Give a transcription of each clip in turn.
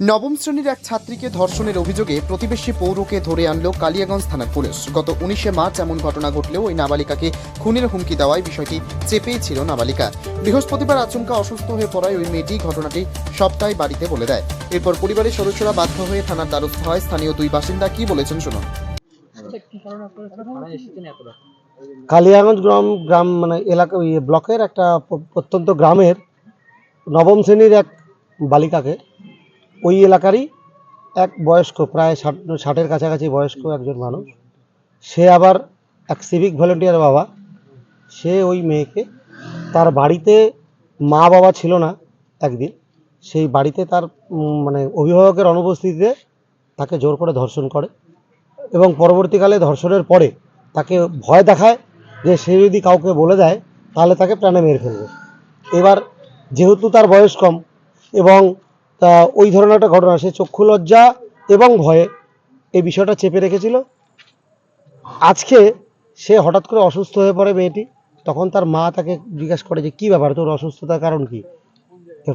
নবম শ্রেণির এক ছাত্রীকে ধর্ষণের অভিযোগে প্রতিবেশী পৌরকে ধরে আনলো কালিয়াগঞ্জ থানার পুলিশ। গত উনিশে মার্চ এমন ঘটনা ঘটলেও ওই নাবালিকাকে খুনের হুমকি দেওয়ায় বিষয়টি চেপেই ছিল নাবালিকা। বৃহস্পতিবার আচমকা অসুস্থ হয়ে পড়ায় ওই মেয়েটি ঘটনাটি সবটাই বাড়িতে বলে দেয়। এরপর পরিবারের সদস্যরা বাধ্য হয়ে থানার দ্বারস্থ হয়। স্থানীয় দুই বাসিন্দা কি বলেছেন শুনুন? কালিয়াগঞ্জ গ্রাম গ্রাম মানে এলাকা ব্লকের একটা প্রত্যন্ত গ্রামের নবম শ্রেণির এক বালিকাকে ওই এলাকারই এক বয়স্ক, প্রায় ষাট, ষাটের কাছাকাছি বয়স্ক একজন মানুষ। সে আবার এক সিভিক ভলেন্টিয়ার বাবা। সে ওই মেয়েকে, তার বাড়িতে মা বাবা ছিল না একদিন। সেই বাড়িতে তার মানে অভিভাবকের অনুপস্থিতিতে তাকে জোর করে ধর্ষণ করে এবং পরবর্তীকালে ধর্ষণের পরে তাকে ভয় দেখায় যে সে যদি কাউকে বলে দেয়, তাহলে তাকে প্রাণে মেরে ফেলবে। এবার যেহেতু তার বয়স কম এবং তা ওই ধরনের একটা ঘটনা, সে চক্ষু লজ্জা এবং ভয়ে এই বিষয়টা চেপে রেখেছিল। আজকে সে হঠাৎ করে অসুস্থ হয়ে পড়ে মেয়েটি, তখন তার মা তাকে জিজ্ঞাসা করে যে, কী ব্যাপার? তোর অসুস্থতার কারণ কি?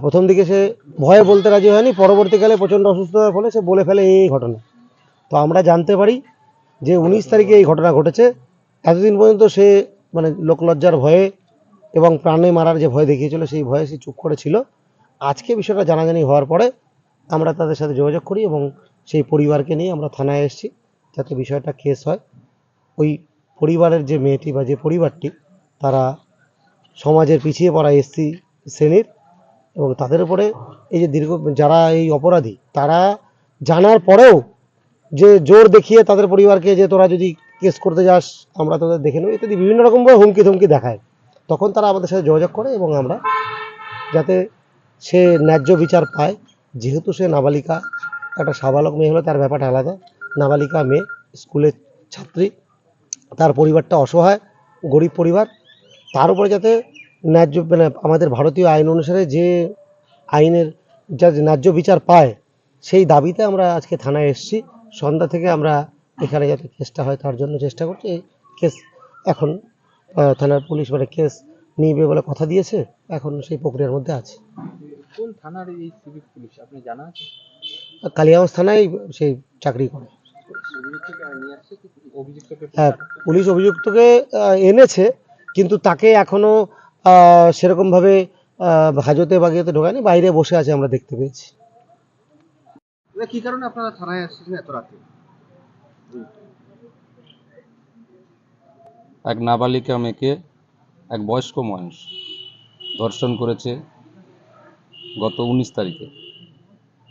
প্রথম দিকে সে ভয়ে বলতে রাজি হয়নি, পরবর্তীকালে প্রচণ্ড অসুস্থতার ফলে সে বলে ফেলে, এই ঘটনা। তো আমরা জানতে পারি যে উনিশ তারিখে এই ঘটনা ঘটেছে। এতদিন পর্যন্ত সে মানে লোকলজ্জার ভয়ে এবং প্রাণে মারার যে ভয় দেখিয়েছিল, সেই ভয়ে সে চুপ করেছিল আজকে বিষয়টা জানাজানি হওয়ার পরে আমরা তাদের সাথে যোগাযোগ করি এবং সেই পরিবারকে নিয়ে আমরা থানায় এসেছি যাতে বিষয়টা কেস হয়। ওই পরিবারের যে মেয়েটি বা যে পরিবারটি, তারা সমাজের পিছিয়ে পড়া এসসি শ্রেণির এবং তাদের উপরে এই যে দীর্ঘ যারা এই অপরাধী, তারা জানার পরেও যে জোর দেখিয়ে তাদের পরিবারকে যে তোরা যদি কেস করতে যাস, আমরা তোদের দেখে নেব, ইত্যাদি বিভিন্ন রকমভাবে হুমকি ধমকি দেখায়। তখন তারা আমাদের সাথে যোগাযোগ করে এবং আমরা যাতে সে ন্যায্য বিচার পায়। যেহেতু সে নাবালিকা, একটা সাবালক মেয়ে হলে তার ব্যাপারটা আলাদা। নাবালিকা মেয়ে, স্কুলের ছাত্রী, তার পরিবারটা অসহায়, গরিব পরিবার। তার উপরে যাতে ন্যায্য মানে আমাদের ভারতীয় আইন অনুসারে যে আইনের যা ন্যায্য বিচার পায়, সেই দাবিতে আমরা আজকে থানায় এসেছি। সন্ধ্যা থেকে আমরা এখানে যাতে কেসটা হয়, তার জন্য চেষ্টা করছি। কেস এখন থানার পুলিশ মানে কেস নিবে বলে কথা দিয়েছে। এখন সেই প্রক্রিয়ার মধ্যে আছে। কোন থানার এই সিভিক পুলিশ? আপনি জানা আছে? কালিয়াগঞ্জ থানায় সেই চাকরি করে। হ্যাঁ পুলিশ অভিযুক্তকে এনেছে কিন্তু তাকে এখনও সেরকমভাবে হাজতে বাগিয়েতে ঢোকায়নি বাইরে বসে আছে আমরা দেখতে পেয়েছি। কি কারণে আপনারা থানায় এসেছেন এত রাতে? এক নাবালিকা মেয়েকে এক বয়স্ক মানুষ ধর্ষণ করেছে। গত উনিশ তারিখে।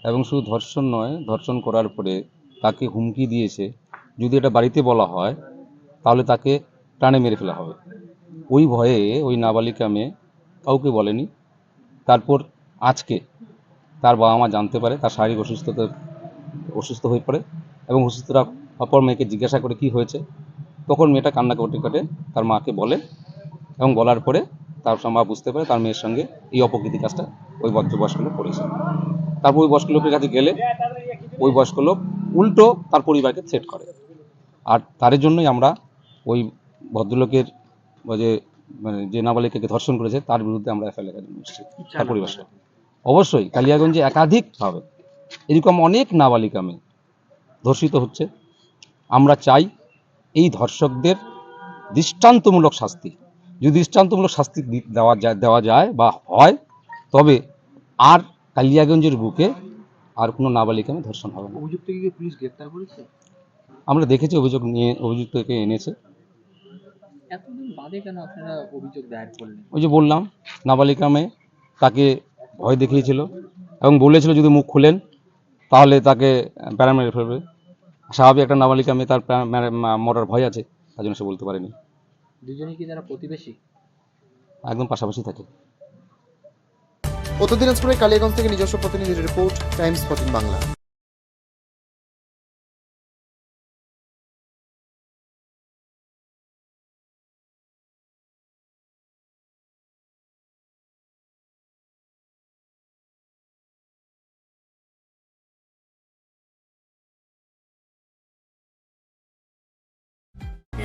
এবং শুধু ধর্ষণ নয়, ধর্ষণ করার পরে তাকে হুমকি দিয়েছে। যদি এটা বাড়িতে বলা হয়, তাহলে তাকে টানে মেরে ফেলা হবে। ওই ভয়ে ওই নাবালিকা মেয়ে কাউকে বলেনি। তারপর আজকে তার বাবা মা জানতে পারে, তার শারীরিক অসুস্থতা অসুস্থ হয়ে পড়ে এবং অসুস্থতা অপর মেয়েকে জিজ্ঞাসা করে কি হয়েছে। তখন মেয়েটা কান্না করতে কাটে তার মাকে বলে এবং বলার পরে তার মা বুঝতে পারে, তার মেয়ের সঙ্গে এই অপকৃতি কাজটা ওই বয়স্ক লোক করেছে। তারপর ওই বয়স্ক লোকের কাছে গেলে ওই বয়স্ক লোক উল্টো তার পরিবারকে থ্রেট করে। আর তার জন্যই আমরা ওই ভদ্রলোকের যে মানে যে নাবালিকাকে ধর্ষণ করেছে, তার বিরুদ্ধে আমরা এফআইআর লেখার জন্য এসেছি। তার পরিবার। অবশ্যই কালিয়াগঞ্জে একাধিকভাবে এরকম অনেক নাবালিকা মেয়ে ধর্ষিত হচ্ছে। আমরা চাই এই ধর্ষকদের দৃষ্টান্তমূলক শাস্তি যদি দৃষ্টান্তমূলক শাস্তি দেওয়া যায় দেওয়া যায় বা হয় তবে আর কালিয়াগঞ্জের বুকে আর কোনো নাবালিকা মেয়ে ধর্ষণ হবে না। অভিযুক্তকে পুলিশ গ্রেফতার করেছে? আমরা দেখেছি অভিযোগ নিয়ে অভিযুক্তকে এনেছে। ওই যে বললাম নাবালিকা মেয়ে তাকে ভয় দেখিয়েছিল এবং বলেছিল যদি মুখ খুলেন তাহলে তাকে প্যারা মেরে ফেলবে। স্বাভাবিক একটা নাবালিকা মেয়ে তার মরার ভয় আছে তার জন্য সে বলতে পারেনি। দুজনেই কি যারা প্রতিবেশী? একদম পাশাপাশি থাকে। উত্তর দিনাজপুরের কালিয়াগঞ্জ থেকে নিজস্ব প্রতিনিধির রিপোর্ট টাইমস ফোর্টিন বাংলা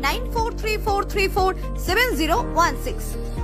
9434347016.